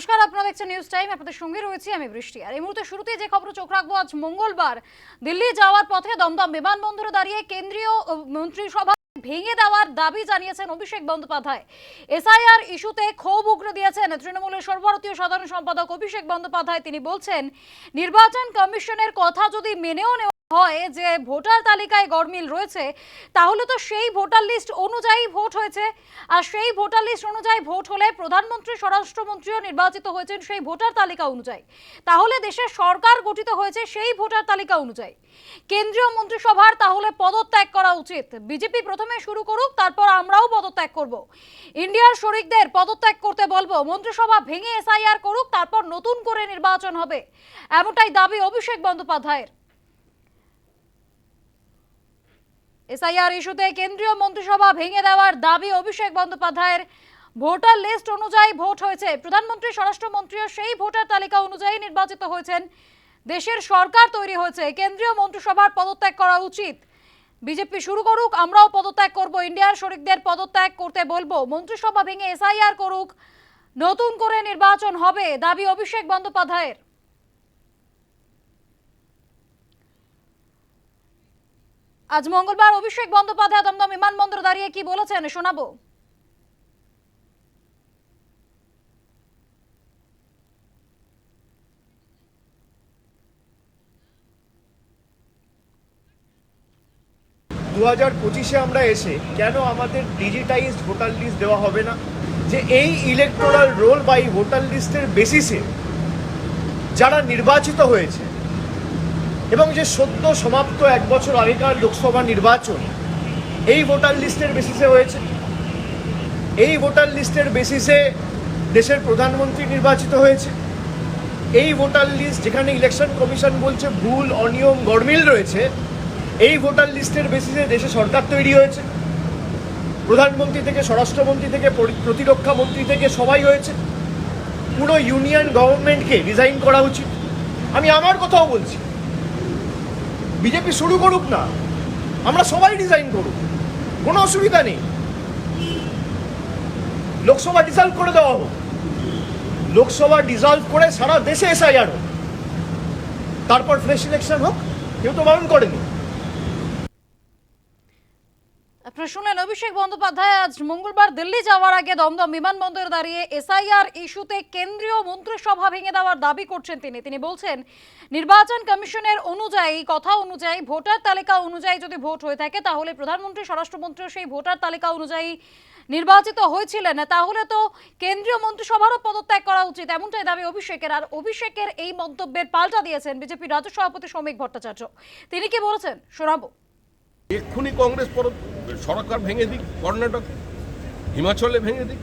নমস্কার, আপনারা দেখছেন নিউজ টাইম আপনাদের সঙ্গে রয়েছি আমি বৃষ্টি। আর এই মুহূর্তে শুরুতে যে খবর, চোখ রাখব আজ মঙ্গলবার। দিল্লি যাওয়ার পথে দমদম বিমানবন্দরে দাঁড়িয়ে কেন্দ্রীয় মন্ত্রিসভা ভেঙে দেওয়ার দাবি জানিয়েছেন অভিষেক বন্দ্যোপাধ্যায়। এসআইআর ইস্যুতে ক্ষোভ উগরে দিয়েছেন তৃণমূলের সর্বভারতীয় সাধারণ সম্পাদক অভিষেক বন্দ্যোপাধ্যায়। তিনি বলছেন, নির্বাচন কমিশনের কথা যদি মেনেও নেওয়া হয় যে ভোটার তালিকায় গরমিল রয়েছে, তাহলে তো সেই ভোটার লিস্ট অনুযায়ী ভোট হয়েছে। আর সেই ভোটার লিস্ট অনুযায়ী ভোট হলে প্রধানমন্ত্রী, স্বরাষ্ট্রমন্ত্রীও নির্বাচিত হয়েছেন সেই ভোটার তালিকা অনুযায়ী। তাহলে দেশের সরকার গঠিত হয়েছে সেই ভোটার তালিকা অনুযায়ী। কেন্দ্রীয় মন্ত্রিসভার তাহলে পদত্যাগ করা উচিত। বিজেপি প্রথমে শুরু করুক, তারপর আমরাও পদত্যাগ করব। ইন্ডিয়ার শরিকদের পদত্যাগ করতে বলব। মন্ত্রিসভা ভেঙে এসআইআর করুক, তারপর নতুন করে নির্বাচন হবে। এমনটাই দাবি অভিষেক বন্দ্যোপাধ্যায়ের। এসআইআর ইস্যুতে কেন্দ্রীয় মন্ত্রিসভা ভেঙে দেওয়ার দাবি অভিষেক বন্দ্যোপাধ্যায়ের। ভোটার লিস্ট অনুযায়ী ভোট হয়েছে। প্রধানমন্ত্রী, স্বরাষ্ট্রমন্ত্রীও সেই ভোটার তালিকা অনুযায়ী নির্বাচিত হয়েছেন। দেশের সরকার তৈরি হয়েছে। কেন্দ্রীয় মন্ত্রিসভার পদত্যাগ করা উচিত। বিজেপি শুরু করুক, আমরাও পদত্যাগ করব। ইন্ডিয়ার শরিকদের পদত্যাগ করতে বলব। মন্ত্রিসভা ভেঙে এসআইআর করুক, নতুন করে নির্বাচন হবে, দাবি অভিষেক বন্দ্যোপাধ্যায়ের। আজ মঙ্গলবার অভিষেক বন্দ্যোপাধ্যায় দমদম বিমানবন্দরে দাঁড়িয়ে কি বলেছেন শোনাবো। দু হাজার পঁচিশে আমরা এসে কেন আমাদের ডিজিটাইজড ভোটার লিস্ট দেওয়া হবে না? যে এই ইলেকটোরাল রোল বা এই ভোটার লিস্টের বেসিসে যারা নির্বাচিত হয়েছে এবং যে সদ্য সমাপ্ত এক বছর আগেকার লোকসভা নির্বাচন, এই ভোটার লিস্টের বেসিসে হয়েছে। এই ভোটার লিস্টের বেসিসে দেশের প্রধানমন্ত্রী নির্বাচিত হয়েছে। এই ভোটার লিস্ট যেখানে ইলেকশন কমিশন বলছে ভুল, অনিয়ম গরমিল রয়েছে, এই ভোটার লিস্টের বেসিসে দেশে সরকার তৈরি হয়েছে। প্রধানমন্ত্রী থেকে, স্বরাষ্ট্রমন্ত্রী থেকে প্রতিরক্ষা মন্ত্রী থেকে সবাই হয়েছে। পুরো ইউনিয়ন গভর্নমেন্টকে রিজাইন করা উচিত। আমি আমার কথাও বলছি। বিজেপি শুরু করুক না, আমরা সবাই ডিজাইন করুক, কোনো অসুবিধা নেই। লোকসভা ডিসলভ করে দেওয়া হোক। লোকসভা ডিসলভ করে সারা দেশে এসআইআর হোক। তারপর ফ্রেশ ইলেকশন হোক, কেউ তো বারণ করেনি। আপনারা শুনলেন অভিষেক বন্দ্যোপাধ্যায়, আজ মঙ্গলবার দিল্লি যাওয়ার আগে দমদম বিমানবন্দরে দাঁড়িয়ে এসআইআর ইস্যুতে কেন্দ্রীয় মন্ত্রিসভা ভেঙে দেওয়ার দাবি করছেন তিনি। তিনি বলছেন, নির্বাচন কমিশনের অনুযায়ী, কথা অনুযায়ী, ভোটার তালিকা অনুযায়ী যদি ভোট হয়ে থাকে, তাহলে প্রধানমন্ত্রী স্বরাষ্ট্রমন্ত্রীও সেই ভোটার তালিকা অনুযায়ী নির্বাচিত হয়েছিলেন। তাহলে তো কেন্দ্রীয় মন্ত্রিসভারও পদত্যাগ করা উচিত। এমনটাই দাবি অভিষেকের, আর অভিষেকের এই মন্তব্যের পাল্টা দিয়েছেন বিজেপি রাজ্য সভাপতি শ্রমিক ভট্টাচার্য। তিনি কি বলেছেন? শোনাবো। এক্ষুনি কংগ্রেস সরকার ভেঙে দিক, কর্ণাটক, হিমাচলে ভেঙে দিক,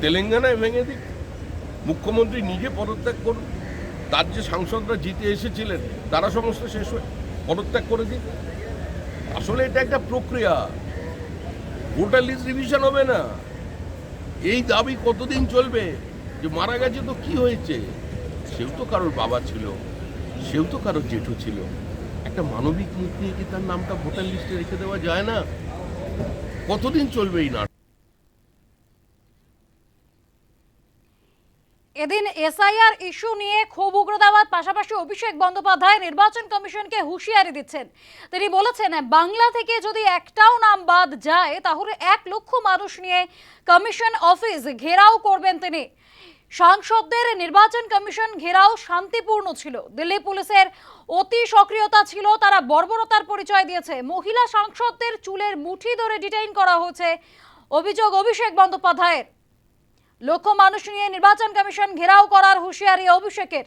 তেলেঙ্গানায় ভেঙে দিক, মুখ্যমন্ত্রী নিজে পদত্যাগ করুন তার যে সাংসদরা জিতে এসেছিলেন, তারা সমস্ত শেষ হয়ে পদত্যাগ করে দিক। আসলে এটা একটা প্রক্রিয়া। ভোটার লিস্ট রিভিশন হবে না। এই দাবি কতদিন চলবে? যে মারা গেছে তো কি হয়েছে? সেও তো কারোর বাবা ছিল, সেও তো কারোর জেঠু ছিল। একটা মানবিক মুখ নিয়ে কি তার নামটা ভোটার লিস্টে রেখে দেওয়া যায় না? কতদিন চলবে এই নাটক? এদিন এসআইআর ইস্যু নিয়ে ক্ষোভ উগ্র দেওয়ার পাশাপাশি অভিষেক বন্দ্যোপাধ্যায় নির্বাচন কমিশনকে হুঁশিয়ারি দিচ্ছেন। তিনি বলেছেন, বাংলা থেকে যদি একটাও নাম বাদ যায়, তাহলে এক লক্ষ মানুষ নিয়ে কমিশন অফিস ঘেরাও করবেন তিনি। সাংসদদের নির্বাচন কমিশন ঘেরাও শান্তিপূর্ণ ছিল। দিল্লি পুলিশের অতি সক্রিয়তা ছিল, তারা বর্বরতার পরিচয় দিয়েছে। মহিলা সাংসদদের চুলের মুঠি ধরে ডিটেইন করা হয়েছে অভিযোগ অভিষেক বন্দ্যোপাধ্যায়ের। লক্ষ মানুষ নিয়ে নির্বাচন কমিশন ঘেরাও করার হুঁশিয়ারি অভিষেকের।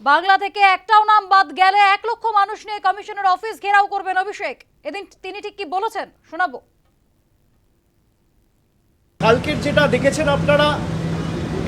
বাংলা থেকে একটাও নাম বাদ গেলে এক লক্ষ মানুষ নিয়ে কমিশনের অফিস ঘেরাও করবেন অভিষেক। এদিন তিনি ঠিক কি বলেছেন, শোনাবো। কালকের যেটা দেখেছেন আপনারা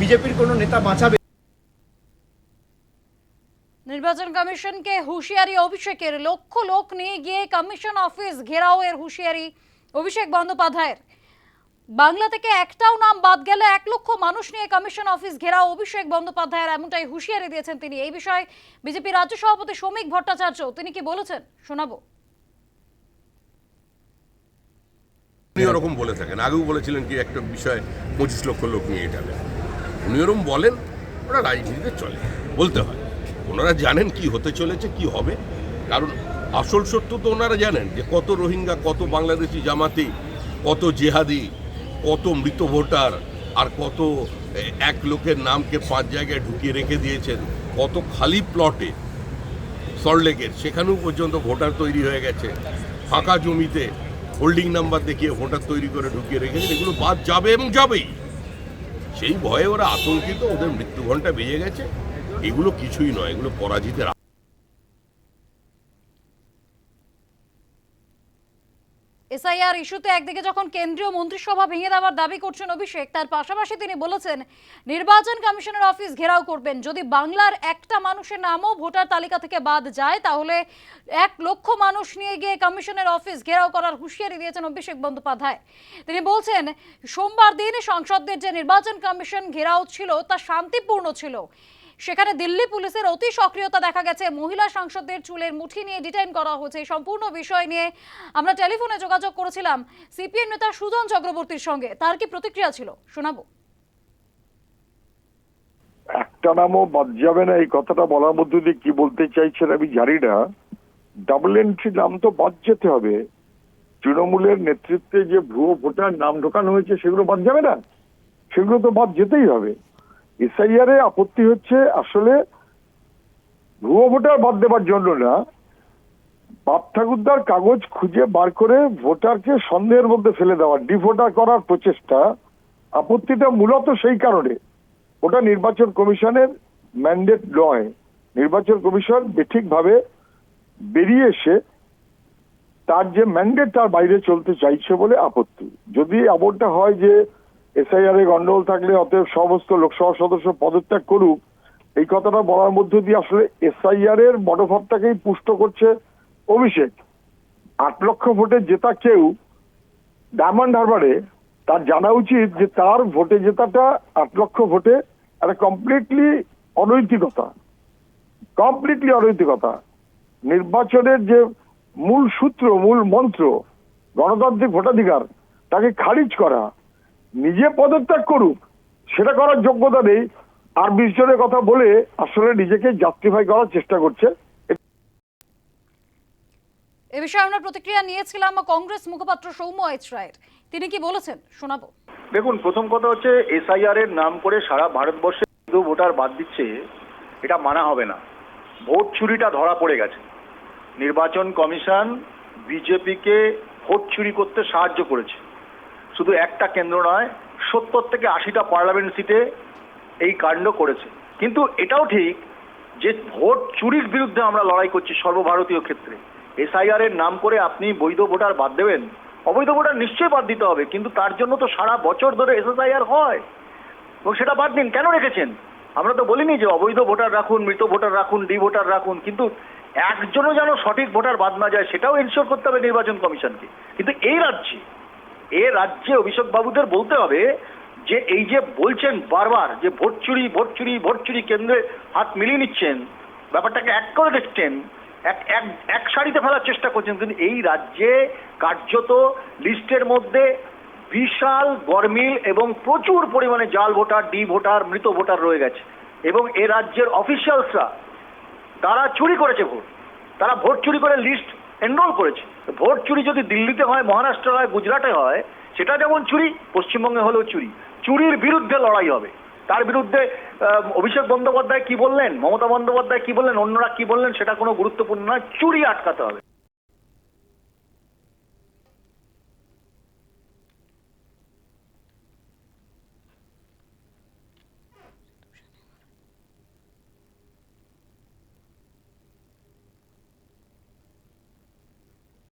বিজেপির কোনো নেতা বাঁচাবে? নির্বাচন কমিশনকে হুঁশিয়ারি অভিষেকের লক্ষ লোক নিয়ে গিয়ে কমিশন অফিস ঘেরাও এর হুঁশিয়ারি অভিষেক বন্দ্যোপাধ্যায়ের। বাংলা থেকে একটাও নাম বাদ গেলে এক লক্ষ মানুষ নিয়ে কমিশন অফিস ঘেরাও অভিষেক বন্দ্যোপাধ্যায়ের এমনটাই হুঁশিয়ারি দিয়েছেন তিনি। এই বিষয়ে বিজেপি রাজ্য সভাপতি শ্রমিক ভট্টাচার্য তিনি কি বলেছেন? শোনাবো। উনি ওরকম বলে থাকেন। আগেও বলেছিলেন কি একটা বিষয় পঁচিশ লক্ষ লোক নিয়ে যাবে উনি ওরকম বলেন, ওরা রাজনীতিতে চলে। বলতে হয়, ওনারা জানেন কি হতে চলেছে, কি হবে। কারণ আসল সত্য তো ওনারা জানেন যে কত রোহিঙ্গা, কত বাংলাদেশি জামাতি, কত জেহাদি, কত মৃত ভোটার, আর কত এক লোকের নামকে পাঁচ জায়গায় ঢুকিয়ে রেখে দিয়েছেন, কত খালি প্লটে সল্টলেকের সেখানেও পর্যন্ত ভোটার তৈরি হয়ে গেছে। ফাঁকা জমিতে হোল্ডিং নাম্বার দেখিয়ে ভোটার তৈরি করে ঢুকিয়ে রেখেছেন, এগুলো বাদ যাবে এবং যাবেই। সেই ভয়ে ওরা আতঙ্কিত ওদের মৃত্যু ঘণ্টা বেজে গেছে। এগুলো কিছুই নয় এগুলো পরাজিতের এসআইআর ইস্যুতে একদিকে যখন কেন্দ্রীয় মন্ত্রিসভা ভেঙে দেওয়ার দাবি করছেন অভিষেক, তার পাশাপাশি তিনি বলেছেন, নির্বাচন কমিশনের অফিস ঘেরাও করবেন। যদি বাংলার একটা মানুষের নামও ভোটার তালিকা থেকে বাদ যায়, তাহলে এক লক্ষ মানুষ নিয়ে গিয়ে কমিশনের অফিস ঘেরাও করার হুঁশিয়ারি দিয়েছেন অভিষেক বন্দ্যোপাধ্যায়। তিনি বলছেন, সোমবার দিন সংসদের যে নির্বাচন কমিশন ঘেরাও ছিল, তা শান্তিপূর্ণ ছিল। সেখানে দিল্লি পুলিশের অতি সক্রিয়তা দেখা গেছে। মহিলা সাংসদদের চুলের মুঠি নিয়ে ডিটেইন করা হয়েছে। এই সম্পূর্ণ বিষয় নিয়ে আমরা টেলিফোনে যোগাযোগ করেছিলাম সিপিএম নেতা সুজন চক্রবর্তীর সঙ্গে। তার কি প্রতিক্রিয়া ছিল? শোনাবো। একটা নামও বাদ যাবে না। এই কথাটা বলার মধ্যে দিয়ে কি বলতে চাইছেন আমি জানি না। ডাবল এন্ট্রি নাম তো বাদ যেতে হবে। তৃণমূলের নেতৃত্বে যে ভুয়ো ভোটার নাম ঢোকানো হয়েছে, সেগুলো বাদ যাবে না? সেগুলো তো বাদ যেতেই হবে। এসআইআর এ আপত্তি হচ্ছে আসলে ভুয়ো ভোটার বাদ দেবার জন্য না। বাপ ঠাকুরদার কাগজ খুঁজে বার করে ভোটারকে সন্দেহের মধ্যে ফেলে দেওয়া, ডিভোটার করার প্রচেষ্টা আপত্তিটা মূলত সেই কারণে। ওটা নির্বাচন কমিশনের ম্যান্ডেট নয়। নির্বাচন কমিশন বেঠিকভাবে বেরিয়ে এসে তার যে ম্যান্ডেট তার বাইরে চলতে চাইছে বলে আপত্তি। যদি এমনটা হয় যে এসআইআর এ গন্ডগোল থাকলে অতএব সমস্ত লোকসভা সদস্য পদত্যাগ করুক। এই কথাটা বলার মধ্য দিয়ে আসলে এসআইআর এর মনোভাবটাকেই পুষ্ট করছে অভিষেক। আট লক্ষ ভোটে জেতা কেউ ডায়মন্ড হারবারে, তার জানা উচিত যে তার ভোটে জেতাটা আট লক্ষ ভোটে একটা কমপ্লিটলি অনৈতিকতা। কমপ্লিটলি অনৈতিকতা। নির্বাচনের যে মূল সূত্র, মূল মন্ত্র, গণতান্ত্রিক ভোটাধিকার, তাকে খারিজ করা নিজে পদত্যাগ করুক সেটা করার যোগ্যতা নেই। আর বিশ জনের কথা বলে আসলে নিজেকে জাস্টিফাই করার চেষ্টা করছে। এ বিষয়ে আমরা প্রতিক্রিয়া নিয়েছিলাম কংগ্রেস মুখপাত্র সৌম্য এইচ রায়ের। তিনি কি বলেছেন? শোনাবো। দেখুন প্রথম কথা হচ্ছে এসআইআর এর নাম করে সারা ভারতবর্ষে হিন্দু ভোটার বাদ দিচ্ছে এটা মানা হবে না। ভোট চুরিটা ধরা পড়ে গেছে। নির্বাচন কমিশন বিজেপিকে ভোট চুরি করতে সাহায্য করেছে। শুধু একটা কেন্দ্র নয়, সত্তর থেকে আশিটা পার্লামেন্ট সিটে এই কাণ্ড করেছে। কিন্তু এটাও ঠিক যে ভোট চুরির বিরুদ্ধে আমরা লড়াই করছি সর্বভারতীয় ক্ষেত্রে। এসআইআর এর নাম করে আপনি বৈধ ভোটার বাদ দেবেন। অবৈধ ভোটার নিশ্চয়ই বাদ দিতে হবে, কিন্তু তার জন্য তো সারা বছর ধরে এসএসআইআর হয়। এবং সেটা বাদ দিন, কেন রেখেছেন? আমরা তো বলিনি যে অবৈধ ভোটার রাখুন, মৃত ভোটার রাখুন, ডি ভোটার রাখুন, কিন্তু একজনও যেন সঠিক ভোটার বাদ না যায়, সেটাও এনশিওর করতে হবে নির্বাচন কমিশনকে। কিন্তু এই রাজ্যে এ রাজ্যে অভিষেক বাবুদের বলতে হবে যে এই যে বলছেন বারবার যে ভোট চুরি ভোট চুরি ভোট চুরি কেন্দ্রে হাত মিলিয়ে নিচ্ছেন, ব্যাপারটাকে এক করে দেখছেন, এক এক এক সারিতে ফেলার চেষ্টা করছেন, কিন্তু এই রাজ্যে কার্যত লিস্টের মধ্যে বিশাল গরমিল এবং প্রচুর পরিমাণে জাল ভোটার, ডি ভোটার, মৃত ভোটার রয়ে গেছে। এবং এ রাজ্যের অফিসিয়ালসরা, তারা চুরি করেছে ভোট। তারা ভোট চুরি করে লিস্ট এনরোল করেছে। ভোট চুরি যদি দিল্লিতে হয় মহারাষ্ট্রে হয়, গুজরাটে হয়, সেটা যেমন চুরি, পশ্চিমবঙ্গে হলেও চুরি। চুরির বিরুদ্ধে লড়াই হবে। তার বিরুদ্ধে অভিষেক বন্দ্যোপাধ্যায় কি বললেন, মমতা বন্দ্যোপাধ্যায় কি বললেন, অন্যরা কি বললেন, সেটা কোনো গুরুত্বপূর্ণ নয়। চুরি আটকাতে হবে।